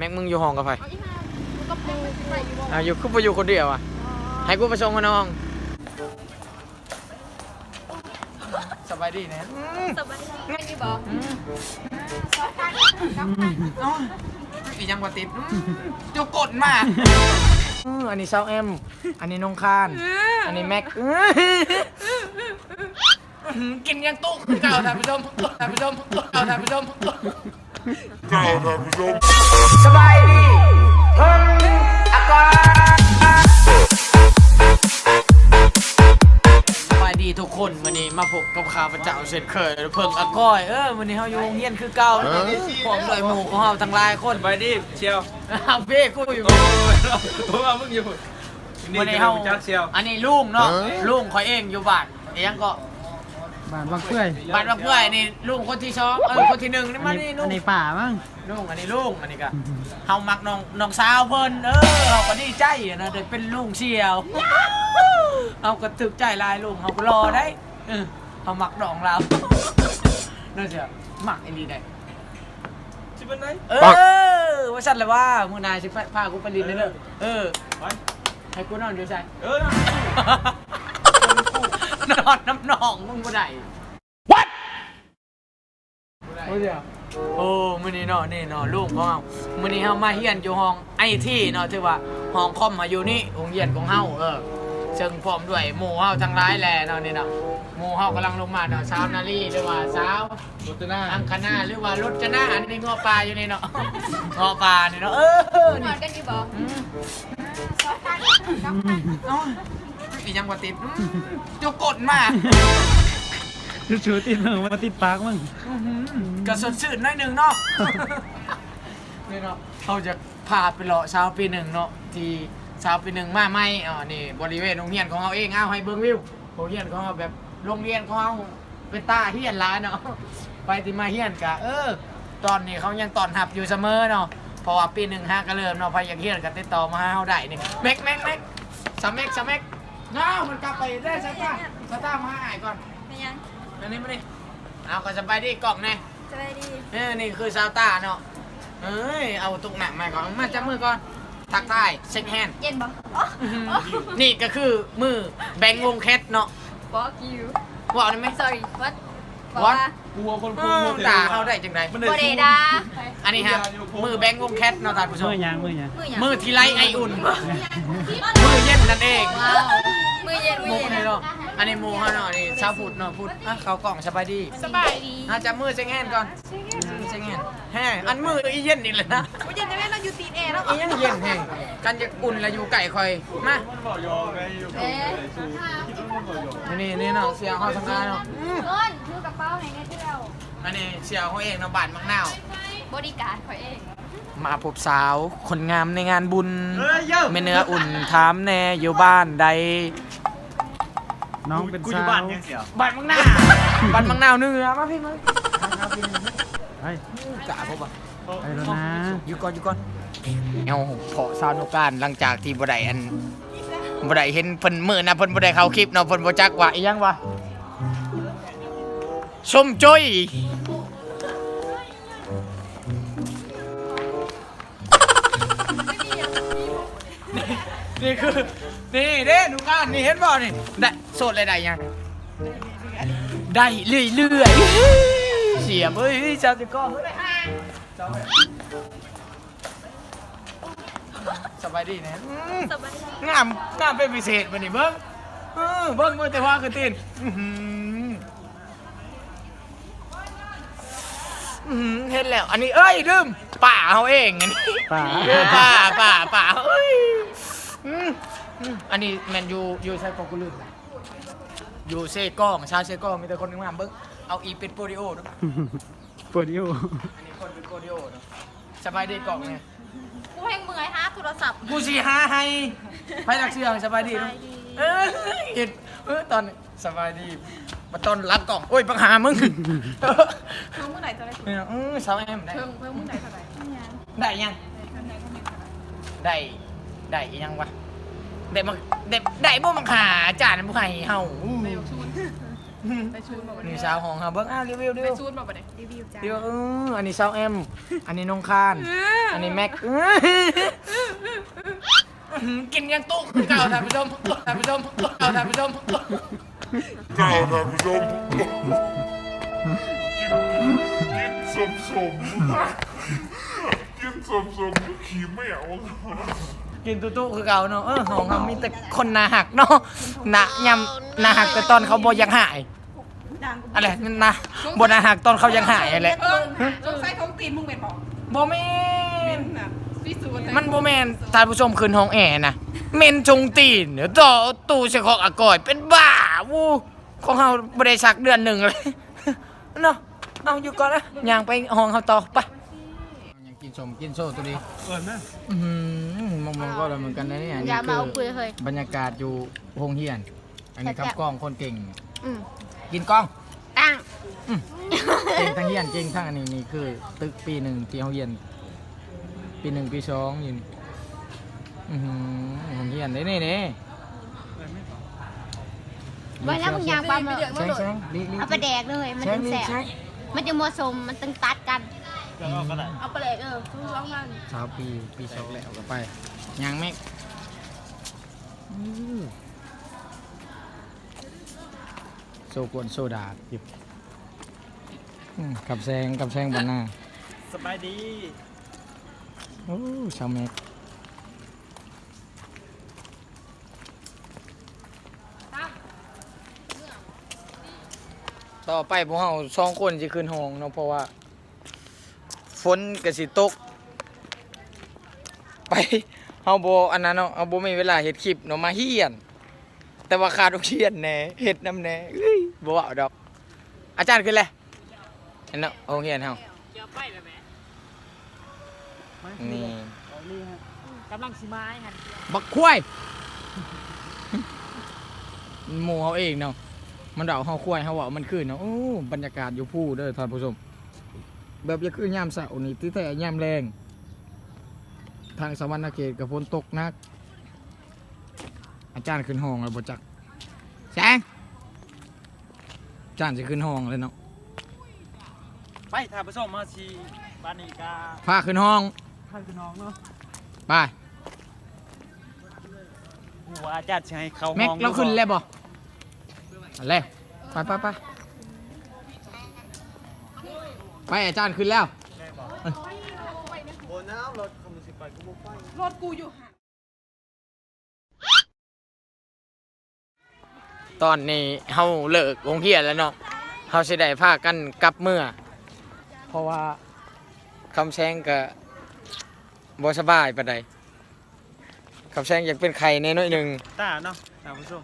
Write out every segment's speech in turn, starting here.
แม็กมึงอยู่ห้องกับไผเอาอีห่ากูกับปูไปอยู่บ่อะอยู่คือบ่อยู่คนเดียวอะ ให้กูไปส่งกับน้องสบายดีนะอืมสบายดีไม่ดีบ่อืมซอยกันกับไปเอ้าอีหยังบ่ติดอืมจุกกดมาอืออันนี้เซาเอ็ม อันนี้น้องคาน อันนี้แม็กอื้อหือกินยังตุ๊กเก่าท่านผู้ชมท่านผู้ชมเก่าท่านผู้ชม สบายดีเพิ่นอากาศสบายดีทุกคนวันนี้มาพบกับข้าพเจ้าเช่นเคยเพิ่งอาก้อยเออวันนี้เฮาอยู่โรงเรียนคือเก่าผมเลยหมู่ของเฮาทั้งหลายคนไปดิเชียวอ้าวเบ้กูอยู่ ผมเอามึงอยู่วันนี้เฮาจักเชียวอันนี้ลุงเนาะลุงข่อยเองอยู่บ้านเอียงก็ บ้านบางเปื่อยบ้านว่าเพื่อนนี่ลุงคนที่สองเออคนที่หนึ่งนี่อัมานนี้นี่ลุอังนนี้ป่ามั้ง ลุงอันนี้ลุงอันนี้ก็เฮามักน้องน้องสาวเพิ่นเออเฮาก็ดีใจอะนะได้เป็นลุงเชียวเฮาก็ถึกใจหลายลุงเฮาก็รอได้เออเฮามักน้องเรานั่นเสียมักไอ้นี่ได้ชิบันไหนเออว่าสั่นเลยว่ามื้อนายสิพากูไปลินเด้อเออ ไปให้กูนอนอยู่ใส่เออนะ นอนน้ำหนองมึงบ่ได้โอ้ยเดี๋ยวโอ้มื้อนี้เนาะนี่เนาะลูกของเฮามื้อนี้เฮามาเฮียนอยู่ห้องไอทีเนาะถือว่าห้องคอมมาอยู่นี่โรงเรียนของเฮาเออซึ่งพร้อมด้วยหมู่เฮาทั้งหลายแหละเนาะนี่เนาะหมู่เฮากำลังลงมาเนาะสาวนาลีหรือว่าสาวรถหน้าอังคณาหรือว่ารถจนาอันนี้งอปลาอยู่นี่เนาะ งอปลานี่เนาะเออนนี่อนกันอยู่บ่อืมซอยกันกับไปเอ้า อีหยังบ่ติดอืมจุกกดมาชูๆติดเมืองมาติดปากมั้งก็สดชื่นหน่อยหนึ่งเนาะนี่เนาะเขาจะพาไปเลาะเช้าปีหนึ่งเนาะที่เช้าปีหนึ่งมาไม่อ๋อนี่บริเวณโรงเรียนของเราเองเอาให้เบิ้งวิวโรงเรียนของเราแบบโรงเรียนของเราเป็นตาเฮียนร้ายเนาะไปที่มาเฮียนกะเออ ตอนนี้เขายังตอนหับอยู่เสมอเนาะเพราะว่าปีหนึ่งห้าก็เริ่มเนาะพยายามเฮียนกันติดต่อมาหาเขาได้นี่เม็กเม็กเม็กสามเม็กสามเม็ก น้ามันกลับไปได้สักตาสักตามาหาไอ้ก่อนเป็นยังอันนี้มาดิเอาก็สบายดีกล่องแน่สบายดีเออนี่คือซาวต้าเนาะเอ้ยเอาตุกหนักมาก่อนมาจับมือก่อนทักทายเช็คแฮนด์เย็นบ่อ๋อนี่ก็คือมือแบงค์วงแคทเนาะ fuck you ว่าได้ไหม sorry what บอก What? ว่ากูเอาคนเอพูอดด่าเขาได้จังไดมันบ่ได้ได้ดาอันนี้ฮะมือแบงค์วงแคทเนาะท่านผู้ชมมือยางมือยางมือหยังมือทีไรไออุ่น มือเย็นนั่นเองว้าว มือเย็นมืมืออเย็น นี่เนาะอันนี้หมูเขาเนาะนี่ชาวพุดเนาะพุดอะเขากล่องสบายดีสบายดีอะจับมือเช็คแฮนด์ก่อนเช็คแฮนด์แฮ่อันมืออีเย็นนี่แหละนะบ่เย็นได้แม่เราอยู่ตีนแอร์แล้วอียังเย็นแห้งกันจะอุ่นแล้วอยู่ไก่คอยมามันบอกยอมไงอยู่กับเอ๊ะสูคิดว่ามันบอกยอมนี่นี่เนาะเสียงเขาทำงานเนาะอืมต้นถือกระเป๋าให้แน่เที่ยวอันนี้เสียงเขาเองเนาะบานมักนาวบริการข่อยเอง มาพบสาวคนงามในงานบุญเฮ้ยเยอะไม่เนื้ออุ่นถามแน่อยู่บ้านใด น้องเป็นกูอสายู่วบ้านยังเสียวบานมักนาวบานมักนาวเนื้อมาพี่มาไปกะพบอะไปแล้วนะอยู่ก่อนอยู่ก่อนเอาเพาะสาวนุการหลังจากที่บ่ได้อันบ่ได้เห็นเพิ่นมื้อนะเพิ่นบ่ได้เข้าคลิปเนาะเพิ่นบ่จักว่าอีหยังวะส้มจ้อยนี่คือ นี่เด้หนูก้านนี่เห็นบ่นี่ได้โสดเลยได้ยังได้เรื่อยเรื่อยๆเสียบเฮ้ยเจ้าจะก้อนเฮ้ยเจ้าสบายดีนะอืมสบายดีงามงามเป็นพิเศษวันนี้เบิ้งเออเบิ้งเบิ้งแต่ว่าคือตีนอื้อหืออื้อหือเห็นแล้ว อันนี้เอ้ยลืมป่าเขาเองอันนี้ป่า เออป่าป่าป่าเอ้ยอืม อืมอันนี้แมนยูยูใช้กองกูลืมนะยูเซกล้องชาวเซกล้องมีแต่คนงามเบิ้งเอาอีเป็นโปรดิโอด้วยปวดอยู่อันนี้คนเป็นโปรดิโอเนอะสบายดีกล่องไงกูแห้งเมื่อยหาโทรศัพท์ กูสีหาให้ไปรักเชื่องสบายดีสเนอะบายดี เออเห็นเออตอนสบายดีมาตอนรับกล่องโอ้ยปัญหามึงเพิ่มเมื่อไหร่เท่าไหร่เนี่ยเออสาวแอมได้เพิ่มเพิ่มเมื่อไหร่เท่าไหร่ยังได้ยัง ได้ได้อีหยังวะ ได้มาได้ได้บ่มังหาจานบ่ให้เฮาอู้ไปชูนมาบ่นี่เนี่ยสาวของเฮาเบิ่งอ้าวรีวิวดิไปวชูนมาบ่เนี่ยรีวิวจ้าดิวเอออันนี้สาวเอ็มอันนี้น้องคาน อันนี้แม็กเอ้ยกินยังตุ๊กคือเก่าท่านผู้ชมท่านผู้ชมเก่าท่านผู้ชมเก่าท่านผู้ชมกินกินสมสมกินสมสมขี้ไม่เอา กินตุ๊ตุ๊คือเก่าเนาะเออของเขามีแต่คนหนาหักเนาะหนายำหนาหักแต่ตอนเขาบ่ยังหายอะไรนั่นนะบ่หนาหักตอนเขายังหายอะไรเออสงสัยของตีนมึงเป็นบอกบ่แม่นน่ะพิสูจน์มันบ่แม่นท่านผู้ชมคืนห้องแอร์นะเมนชงตีนเดี๋ยวต่อตู้เสกของอากอย เป็นบ้าวูของเฮาบ่ได้สักเดือนหนึ่งเลยเนาะเอาอยู่ก่อนนะย่างไปห้องเฮาต่อไปยังกินสมกินโซ่ตัวนี้เอิญนะอื มมองมองก็เลยเหมือนกันนะเนี่ยอย่ามาเอานี่คุยเลยบรรยากาศอยู่โรงเรียน อันนี้ครับแซ่บๆกล้องคนเก่ง อืมกินกล้องตั้งเก่งทั้งเรียนเก่งทั้งอันนี้นี่คือ ตึกปีหนึ่งที่เขาเรียน ปีหนึ่งปีสองอยู่นี่อือหือโรงเรียนได้นี่นี่ไว้แล้วมึงยางปั๊มเลยใช่ใช่ลีลีเอาไปแดกเลย มันใช่ถึงลีแสบใช่มันจะมัวสมมันตึงตัดกันก็เอาก็ได้เอาไปแดกเออทุกสองมันสาวปีปีสองแล้วก็ไป ยังแม็กอื้อโซกวนโซดาหยิบอืมกับแซงกับแซงบานหน้าสบายดีโอ้ชาวแม็กต่อไปพวกเราสองคนจะขึ้นห้องเนาะเพราะว่า ฝนกระสิตก ไป เฮาโบอันนั้นเนาะเฮาโบมีเวลาเฮ็ดคลิปเนาะมาเฮียน แต่ว่าขาดต้องเฮียนแหน่เฮ็ดน้ำแหน่เอ้ยบ่เอาดอก อาจารย์ขึ้นเลยอันเนาะโรงเรียนเฮานี่กำลังสิไม้หันบักควายหมู่เขาเองเนาะมันเดาเขาควายเขาว่ามันขึ้นเนาะโอ้บรรยากาศอยู่ผู้เด้อท่านผู้ชมแบบอย่าคือยามเสาร์นี่ที่แต่ยามแรง ทางสวรรค์เขตกับฝนตกหนัก อาจารย์ขึ้นห้องแล้วบ่จักแสงอาจารย์จะขึ้นห้องเลยเนาะไปถ่ายผู้ชมมาชีบานิกาพาขึ้นห้องท่านคือน้องเนาะไปหัวอาจารย์จะให้เขาแม็กห้องเราขึ้นแล้วบ่อะไรไปไปไปไปอาจารย์ขึ้นแล้ว โบน้ำร ถคำสิไปก็บ่ไปรถกูอยู่ห่างตอนนี้เฮาเลิกโรงเรียนแล้วเนาะเฮาสิได้พากันกลับเมื่อ เพราะว่าคำแซงก็บ่สบายปานใดคำแซงอยากเป็นไข้แน่น้อยหนึงตาเนาะท่านผู้ชม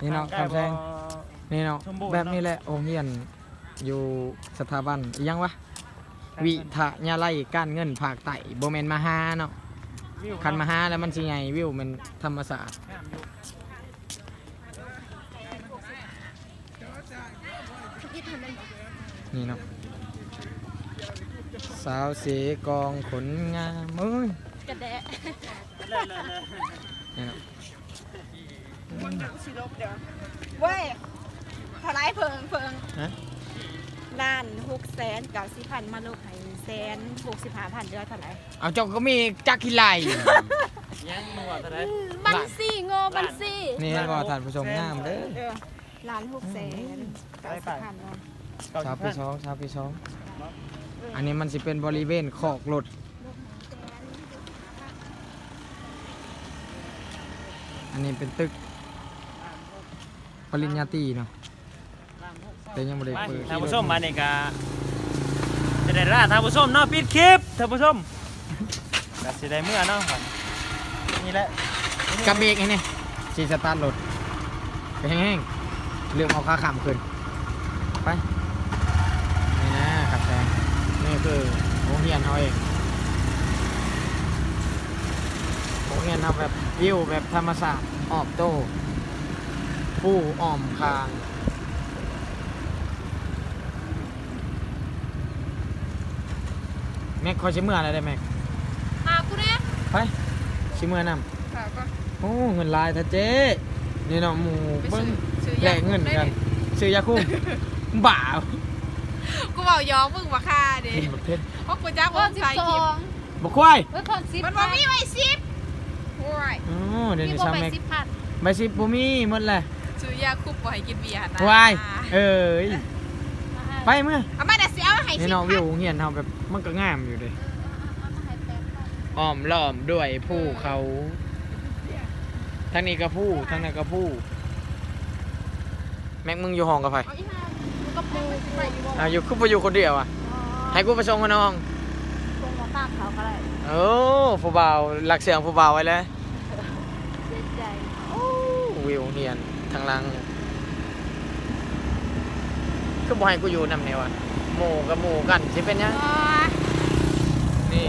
นี่เนาะคำแซงนี่เนาะสมบูรณ์แบบนี้แหละโรงเรียนอยู่สถาบันอิหยังวะ วิทยาลัยการเงินภาคใต้บ่แม่นมหาเนาะวิวคันมหาแล้วมันสิใหญ่วิวมันธรรมศาสตร์งามอยู่นี่เนาะสาวเสกองขนงามเอ้ยกระแดะเลยเลยเลยนี่เนาะเว้ยทลายเพิงเพิงฮะ ล้านหกแสนเก้าสิบพันมาลบให้แสนหกสิบห้าพันเดือนเท่าไหร่เอาเจ้าก็มีจักรขี้ไลยังนัวเท่าไหรบันซี่โง่บันซี่นี่ก็ท่านผู้ชมงามเด้อเออล้านหกแสนเก้าสิบพันเนาะชาวปีสองชาวปีสองอันนี้มันสิเป็นบริเวณขอกรถอันนี้เป็นตึกปริญญาตรีเนาะ แต่ยังไม่ได้ไปเปิดท่านผู้ชมบานิกาจะได้ล่าท่านผู้ชมเนาะปิดคลิปท่านผู้ชมก็สิได้เมื่อเนาะนี่แหละกับเบรกไอ้นี่สีสตาร์ทรถไปแห้งๆเรื่องเอาขาขำขึ้นไปนี่นะครับแซงนี่คือโรงเรียนเขาเองโรงเรียนเอาแบบวิวแบบธรรมศาสตร์ออบโต้ผู้อ้อมคาง แม็กคอยชิเมื่ออะไรได้แม็กหากูเนี่ยไปชิเมื่อนำค่ะก็โอ้เงินลายท่าเจ๊นี่เนาะหมูไปเบิ้งซื้อแลกเงินกันซื้อยาคุ้มบ่าวกูบอกย้อมมึงมาค่าดิกินแบบเพชรเพราะกูจ้างก็ว่าสิบใส่สอคลิปงบ่ควายเว้ยคนสิบมันบ่มีไว้สิบโอ้ยอ๋อเดี๋ยวพี่นี้บ่ซ้ำไปแม็กสิบพันใบสิบบ่มีหมดเลยซื้อยาคุบบ่ให้กินเบียร์นะวายเอ้ย ไปเมื่อเอามาเดี๋ยวสิเอาให้นี่สิน้องวิวเหียนเฮาแบบมันก็งามอยู่เด้เอามาให้แปดพันอ้อมล้อมด้วยภูเขาทางนี้ก็ภูทางนั้นก็ภูแม็กมึงอยู่ห้องกับไผเอาอีห่ามันก็ปูไปอยู่บ่อะอยู่คือบ่อยู่คนเดียวอะให้กูไปส่งกับน้อง ตรงหัวตามเขาก็ได้โอ้ผู้บ่าวหลักเสียงผู้บ่าวไว้แล้วเสียใจ โอ้วิวเหียนทางหลัง ก็บ่ให้กูอยู่นำแนวอะหมู่กับหมู่กันสิเป็นหยังอ๋อนี่